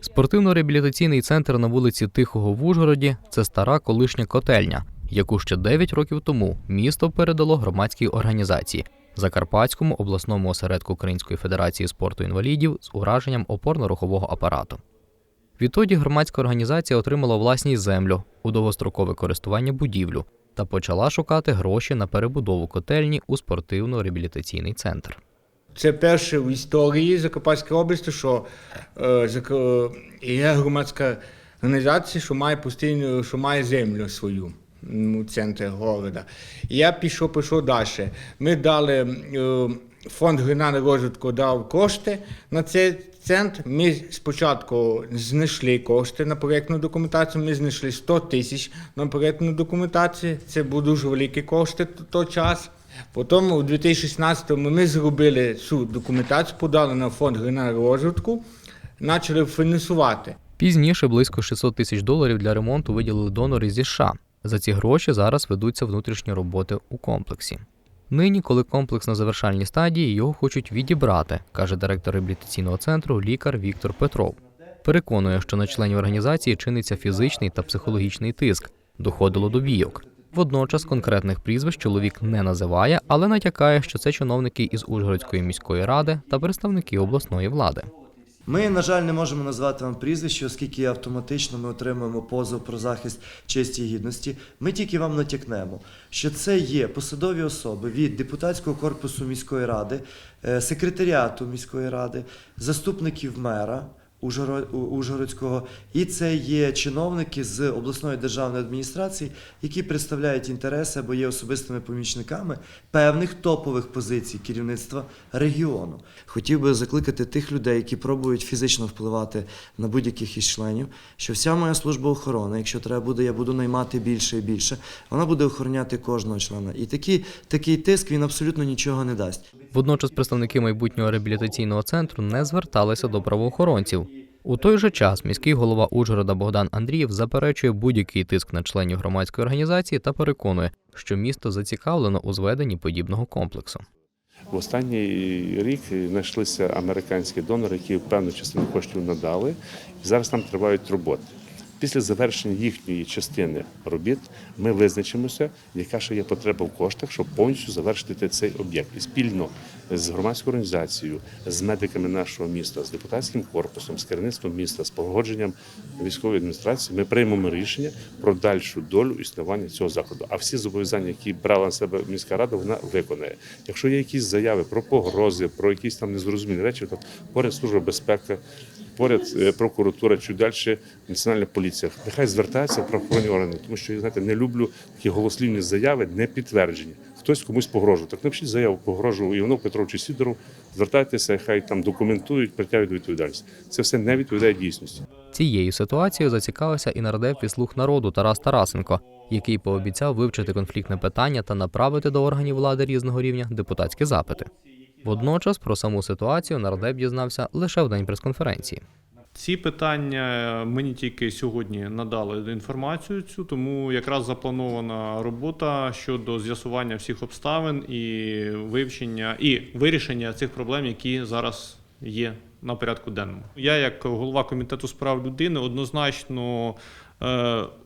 Спортивно-реабілітаційний центр на вулиці Тихого в Ужгороді це стара колишня котельня, яку ще 9 років тому місто передало громадській організації Закарпатському обласному осередку Української федерації спорту інвалідів з ураженням опорно-рухового апарату. Відтоді громадська організація отримала власність землю у довгострокове користування будівлю та почала шукати гроші на перебудову котельні у спортивно-реабілітаційний центр. Це перше в історії Закарпатської області, що е, е, є громадська організація, що має постійно, що має землю свою у центрі. І я пішов, пішов далі. Ми дали е, фонд регіонального розвитку дав кошти на цей центр. Ми спочатку знайшли кошти на проєктну документацію. Ми знайшли 100 тисяч на проєктну документацію. Це були дуже великі кошти той час. Потім у 2016-му ми зробили цю документацію, подали на фонд регіонального розвитку, почали фінансувати. Пізніше близько 600 тисяч доларів для ремонту виділили донори зі США. За ці гроші зараз ведуться внутрішні роботи у комплексі. Нині, коли комплекс на завершальній стадії, його хочуть відібрати, каже директор реабілітаційного центру лікар Віктор Петров. Переконує, що на членів організації чиниться фізичний та психологічний тиск, доходило до бійок. Водночас конкретних прізвищ чоловік не називає, але натякає, що це чиновники із Ужгородської міської ради та представники обласної влади. Ми, на жаль, не можемо назвати вам прізвище, оскільки автоматично ми отримуємо позов про захист честі і гідності. Ми тільки вам натякнемо, що це є посадові особи від депутатського корпусу міської ради, е, секретаріату міської ради, заступників мера. Ужгородського, і це є чиновники з обласної державної адміністрації, які представляють інтереси або є особистими помічниками певних топових позицій керівництва регіону. Хотів би закликати тих людей, які пробують фізично впливати на будь-яких із членів, що вся моя служба охорони, якщо треба буде, я буду наймати більше і більше, вона буде охороняти кожного члена. І такий, такий тиск він абсолютно нічого не дасть. Водночас представники майбутнього реабілітаційного центру не зверталися до правоохоронців. У той же час міський голова Ужгорода Богдан Андрієв заперечує будь-який тиск на членів громадської організації та переконує, що місто зацікавлено у зведенні подібного комплексу. В останній рік знайшлися американські донори, які певну частину коштів надали, зараз нам тривають роботи. Після завершення їхньої частини робіт ми визначимося, яка ще є потреба в коштах, щоб повністю завершити цей об'єкт. І спільно з громадською організацією, з медиками нашого міста, з депутатським корпусом, з керівництвом міста, з погодженням військової адміністрації, ми приймемо рішення про дальшу долю існування цього закладу. А всі зобов'язання, які брала на себе міська рада, вона виконає. Якщо є якісь заяви про погрози, про якісь там незрозумілі речі, то поряд служба безпеки, поряд е, прокуратура чи далі національна поліція. Нехай звертаються в правоохоронні органи, тому що я знаєте, не люблю такі голослівні заяви, не підтверджені. Хтось комусь погрожує. Так напишіть заяву, погрожував Івану Петровичу Сідору, звертайтеся, хай там документують, притягують до відповідальності. Це все не відповідає дійсності. Цією ситуацією зацікавився і нардеп від слуг народу Тарас Тарасенко, який пообіцяв вивчити конфліктне питання та направити до органів влади різного рівня депутатські запити. Водночас про саму ситуацію нардеп дізнався лише в день прес-конференції. Ці питання мені тільки сьогодні надали інформацію цю, тому якраз запланована робота щодо з'ясування всіх обставин і вивчення і вирішення цих проблем, які зараз є на порядку денному. Я, як голова комітету з прав людини, однозначно е,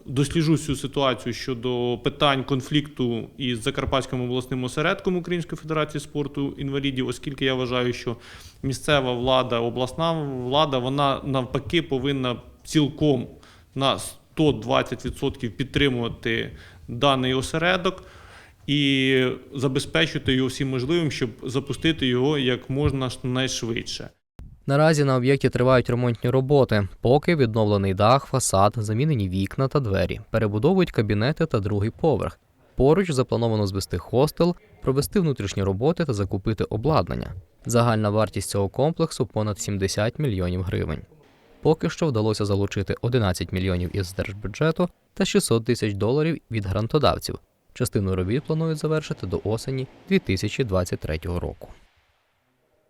досліджу цю ситуацію щодо питань конфлікту із Закарпатським обласним осередком Української федерації спорту інвалідів, оскільки я вважаю, що місцева влада, обласна влада, вона навпаки повинна цілком на 120% підтримувати даний осередок і забезпечити його всім можливим, щоб запустити його як можна найшвидше. Наразі на об'єкті тривають ремонтні роботи, поки відновлений дах, фасад, замінені вікна та двері, перебудовують кабінети та другий поверх. Поруч заплановано звести хостел, провести внутрішні роботи та закупити обладнання. Загальна вартість цього комплексу понад 70 мільйонів гривень. Поки що вдалося залучити 11 мільйонів із держбюджету та 600 тисяч доларів від грантодавців. Частину робіт планують завершити до осені 2023 року.